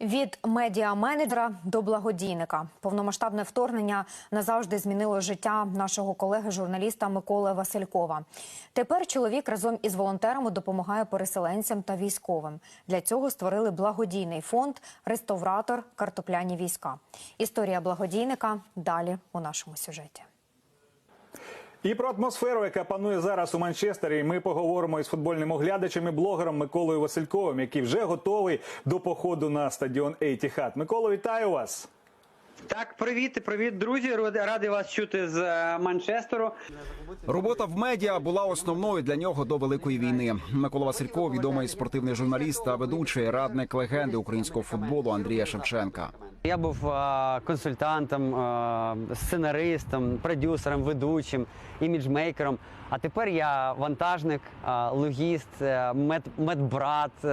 Від медіа-менеджера до благодійника повномасштабне вторгнення назавжди змінило життя нашого колеги-журналіста Миколи Василькова. Тепер чоловік разом із волонтерами допомагає переселенцям та військовим. Для цього створили благодійний фонд Реставратор картопляні війська. Історія благодійника далі у нашому сюжеті. І про атмосферу, яка панує зараз у Манчестері, ми поговоримо із футбольним оглядачем і блогером Миколою Васильковим, який вже готовий до походу на стадіон Ейтіхат. Миколо, вітаю вас. Так, привіт, привіт, друзі. Ради- Радий вас чути з е, Манчестеру. Робота в медіа була основною для нього до великої війни. Микола Васильков, відомий спортивний журналіст та ведучий радник легенди українського футболу Андрія Шевченка. Я був е, консультантом, е, сценаристом, продюсером, ведучим, іміджмейкером. А тепер я вантажник, е, логіст, мед, медбрат,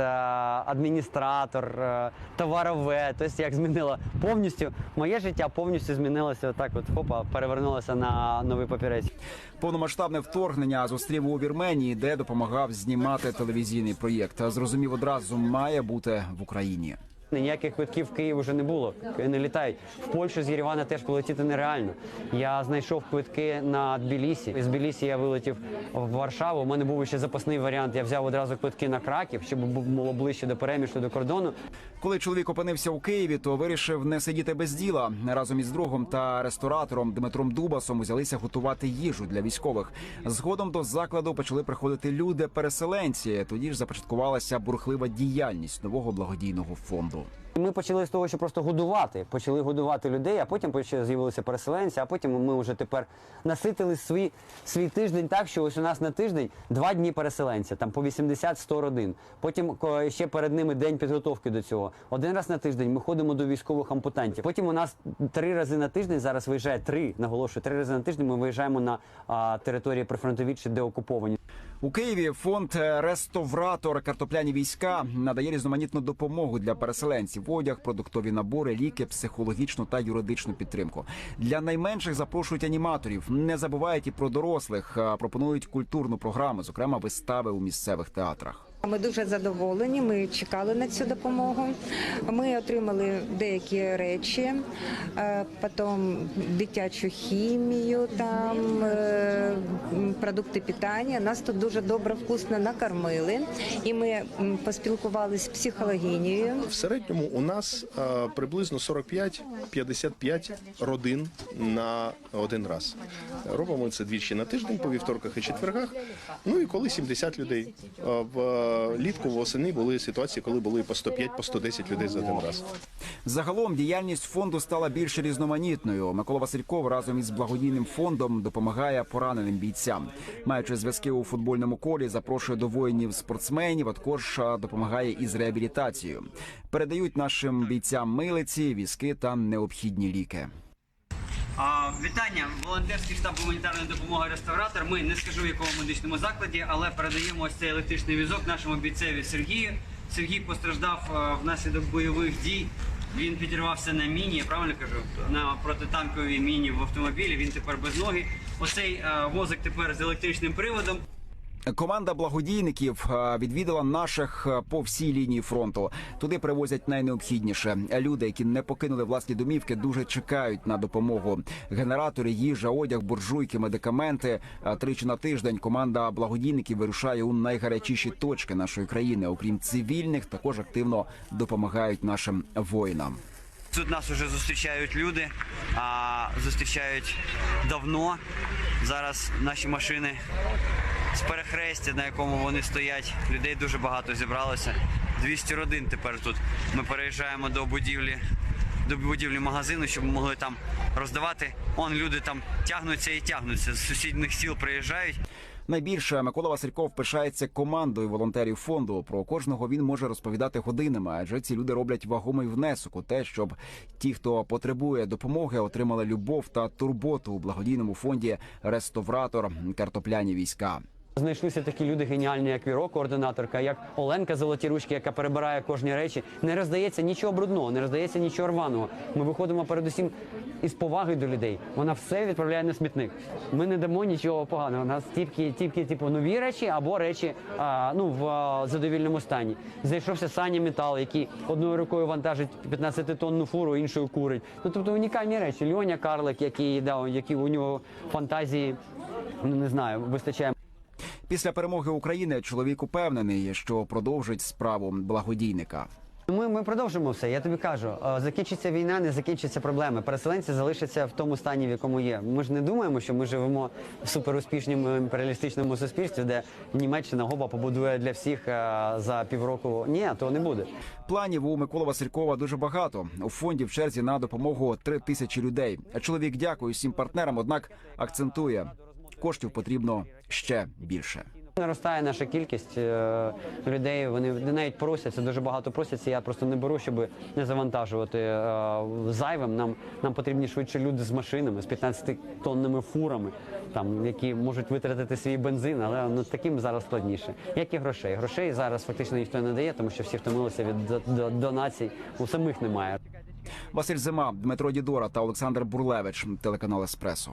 адміністратор, е, товаровед. Тобто як змінило повністю моє життя повністю змінилося. Отак, от хопа, перевернулося на новий папірець. Повномасштабне вторгнення зустрів у Вірменії, де допомагав знімати телевізійний проєкт. Зрозумів одразу, має бути в Україні. Ніяких квитків в Київ вже не було. Не літають. В Польщу з Єревана теж полетіти нереально. Я знайшов квитки на Тбілісі. З Тбілісі я вилетів в Варшаву. У мене був ще запасний варіант. Я взяв одразу квитки на Краків, щоб було ближче до перемішу до кордону. Коли чоловік опинився у Києві, то вирішив не сидіти без діла. Разом із другом та ресторатором Дмитром Дубасом узялися готувати їжу для військових. Згодом до закладу почали приходити люди-переселенці. Тоді ж започаткувалася бурхлива діяльність нового благодійного фонду. Show. Ми почали з того, що просто годувати. Почали годувати людей, а потім з'явилися переселенці. А потім ми вже тепер наситили свій, свій тиждень так, що ось у нас на тиждень два дні переселенця, там по 80-100 родин. Потім ко- ще перед ними день підготовки до цього. Один раз на тиждень ми ходимо до військових ампутантів. Потім у нас три рази на тиждень зараз виїжджає три, наголошую, три рази на тиждень. Ми виїжджаємо на а, території прифронтові чи де окуповані. У Києві фонд Реставратор картопляні війська надає різноманітну допомогу для переселенців: одяг, продуктові набори, ліки, психологічну та юридичну підтримку. Для найменших запрошують аніматорів. Не забувають і про дорослих. Пропонують культурну програму, зокрема вистави у місцевих театрах. Ми дуже задоволені. Ми чекали на цю допомогу. Ми отримали деякі речі, е, потім дитячу хімію, там е, продукти питання. Нас тут дуже добре, вкусно накормили, і ми поспілкувалися з психологинею. В середньому у нас е, приблизно 45-55 родин на один раз. Робимо це двічі на тиждень, по вівторках і четвергах. Ну і коли 70 людей. В літку восени були ситуації, коли були по 105, по 110 людей за один раз. Загалом діяльність фонду стала більш різноманітною. Микола Васильков разом із благодійним фондом допомагає пораненим бійцям. Маючи зв'язки у футбольному колі, запрошує до воїнів спортсменів, а також допомагає із реабілітацією. Передають нашим бійцям милиці, візки та необхідні ліки. А, Вітання, волонтерський штаб гуманітарної допомоги реставратор. Ми не скажу в якому медичному закладі, але передаємо ось цей електричний візок нашому бійцеві Сергію. Сергій постраждав е, внаслідок бойових дій. Він підірвався на міні, я правильно кажу? На протитанковій міні в автомобілі. Він тепер без ноги. Оцей е, возик тепер з електричним приводом. Команда благодійників е, відвідала наших е, по всій лінії фронту. Туди привозять найнеобхідніше. Люди, які не покинули власні домівки, дуже чекають на допомогу. Генератори, їжа, одяг, буржуйки, медикаменти. Е, Тричі на тиждень команда благодійників вирушає у найгарячіші точки нашої країни. Окрім цивільних, також активно допомагають нашим воїнам. Тут нас вже зустрічають люди, а зустрічають давно. Зараз наші машини з перехрестя, на якому вони стоять. Людей дуже багато зібралося. 200 родин тепер тут. Ми переїжджаємо до будівлі. До будівлі магазину, щоб ми могли там роздавати. Он люди там тягнуться і тягнуться. З сусідніх сіл приїжджають. Найбільше Микола Васильков пишається командою волонтерів фонду. Про кожного він може розповідати годинами, адже ці люди роблять вагомий внесок у те, щоб ті, хто потребує допомоги, отримали любов та турботу у благодійному фонді Реставратор картопляні війська. Знайшлися такі люди геніальні, як Віро, координаторка, як Оленка Золоті ручки, яка перебирає кожні речі. Не роздається нічого брудного, не роздається нічого рваного. Ми виходимо передусім із поваги до людей. Вона все відправляє на смітник. Ми не дамо нічого поганого. У нас тільки, тільки типу нові речі або речі а, ну, в а, задовільному стані. Знайшовся Саня Метал, який одною рукою вантажить 15-тонну фуру, іншою курить. Ну тобто унікальні речі. Льоня Карлик, який да, які у нього фантазії, ну не знаю, вистачає. Після перемоги України чоловік упевнений, що продовжить справу благодійника. Ми, ми продовжимо все. Я тобі кажу, е, закінчиться війна, не закінчаться проблеми. Переселенці залишаться в тому стані, в якому є. Ми ж не думаємо, що ми живемо в суперуспішному імперіалістичному суспільстві, де Німеччина гоба побудує для всіх е, за півроку. Ні, то не буде. Планів у Микола Василькова дуже багато. У фонді в черзі на допомогу три тисячі людей. Чоловік дякує всім партнерам, однак акцентує, коштів потрібно ще більше. Наростає наша кількість е, людей. Вони навіть просяться, дуже багато просяться. Я просто не беру, щоб не завантажувати е, зайвим. Нам нам потрібні швидше люди з машинами, з 15 тонними фурами, там які можуть витратити свій бензин, але ну таким зараз складніше. Як і грошей. Грошей зараз фактично ніхто не дає, тому що всі втомилися від до- до- донацій. У самих немає. Василь Зима, Дмитро Дідора та Олександр Бурлевич, телеканал Еспресо.